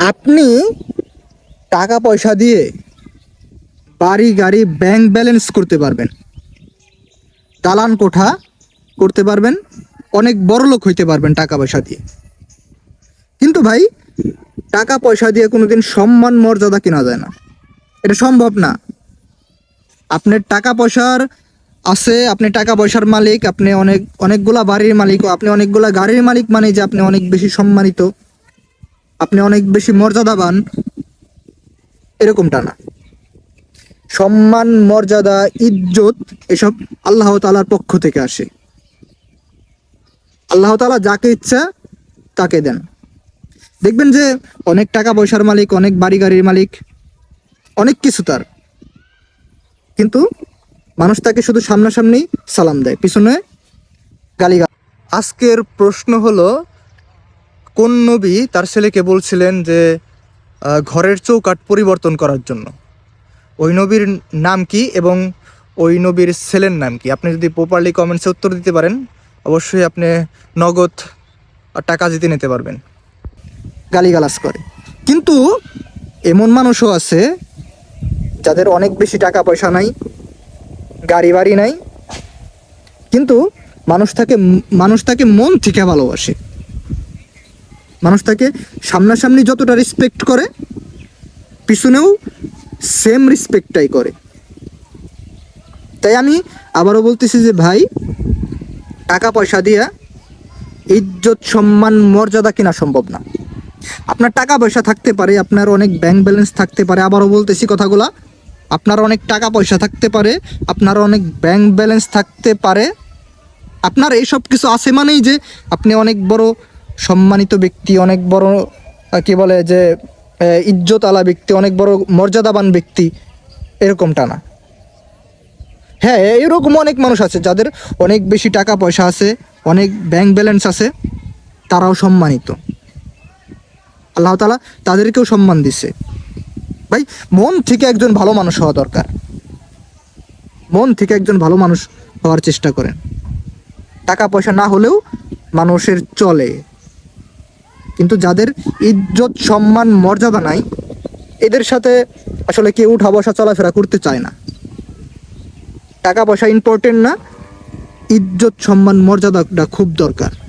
আপনি টাকা পয়সা দিয়ে বাড়ি, গাড়ি ব্যাংক ব্যালেন্স করতে পারবেন। দালান কোঠা করতে পারবেন, অনেক বড় লোক হইতে পারবেন টাকা পয়সা দিয়ে। কিন্তু ভাই, টাকা পয়সা দিয়ে কোনোদিন সম্মান, মর্যাদা কেনা যায় না। এটা সম্ভব না। আপনার টাকা পয়সার আছে, আপনি টাকা পয়সার মালিক, আপনি অনেক, অনেকগুলা বাড়ির মালিক আপনি অনেকগুলা গাড়ির মালিক মানে যে আপনি অনেক বেশি সম্মানিত। আপনি অনেক বেশি মর্যাদাবান, এরকমটা না। সম্মান, মর্যাদা, ইজ্জত, এসব আল্লাহ তালার পক্ষ থেকে আসে। আল্লাহ তালা যাকে ইচ্ছা তাকে দেন। দেখবেন যে অনেক টাকা পয়সার মালিক, অনেক বাড়ি গাড়ির মালিক, অনেক কিছু তার। কিন্তু মানুষ তাকে শুধু সামনাসামনি সালাম দেয়, পিছনে গালি আজকের প্রশ্ন হলো কোন নবী তার ছেলেকে বলছিলেন যে ঘরের চৌকাট পরিবর্তন করার জন্য? ওই নবীর নাম কি এবং ওই নবীর ছেলের নাম কি? আপনি যদি প্রপারলি কমেন্টসে উত্তর দিতে পারেন, অবশ্যই আপনি নগদ টাকা জিতে নিতে পারবেন। গালিগালাজ করে। কিন্তু এমন মানুষও আছে যাদের অনেক বেশি টাকা পয়সা নাই, গাড়ি বাড়ি নাই, কিন্তু মানুষ তাকে মানুষ তাকে মন থেকে ভালোবাসে। মানুষ তাকে সামনাসামনি যতটা রেসপেক্ট করে, পিছনেও সেম রেসপেক্টটাই করে। তাই আমি আবারও বলতেছি যে, ভাই টাকা পয়সা দিয়া ইজ্জত, সম্মান, মর্যাদা কেনা সম্ভব না। আপনার টাকা পয়সা থাকতে পারে, আপনার অনেক ব্যাংক ব্যালেন্স থাকতে পারে। আবারও বলতেছি কথাগুলা, আপনার অনেক টাকা পয়সা থাকতে পারে, আপনার অনেক ব্যাংক ব্যালেন্স থাকতে পারে। আপনার এইসব কিছু আছে মানেই যে, আপনি অনেক বড় সম্মানিত ব্যক্তি, অনেক বড় কি বলে যে ইজ্জত আলা ব্যক্তি, অনেক বড় মর্যাদাবান ব্যক্তি, এরকমটা না। হ্যাঁ এরকম অনেক মানুষ আছে যাদের অনেক বেশি টাকা পয়সা আছে, অনেক ব্যাংক ব্যালেন্স আছে, তারাও সম্মানিত। আল্লাহ তালা তাদেরকেও সম্মান দিছে। ভাই, মন থেকে একজন ভালো মানুষ হওয়া দরকার। মন থেকে একজন ভালো মানুষ হওয়ার চেষ্টা করেন। টাকা পয়সা না হলেও মানুষের চলে। যাদের ইজ্জত, সম্মান, মর্যাদা নাই, এদের সাথে আসলে কেউ উঠা বসা, চলাফেরা করতে চায় না। টাকা পয়সা ইম্পর্টেন্ট না, ইজ্জত, সম্মান, মর্যাদাটা খুব দরকার।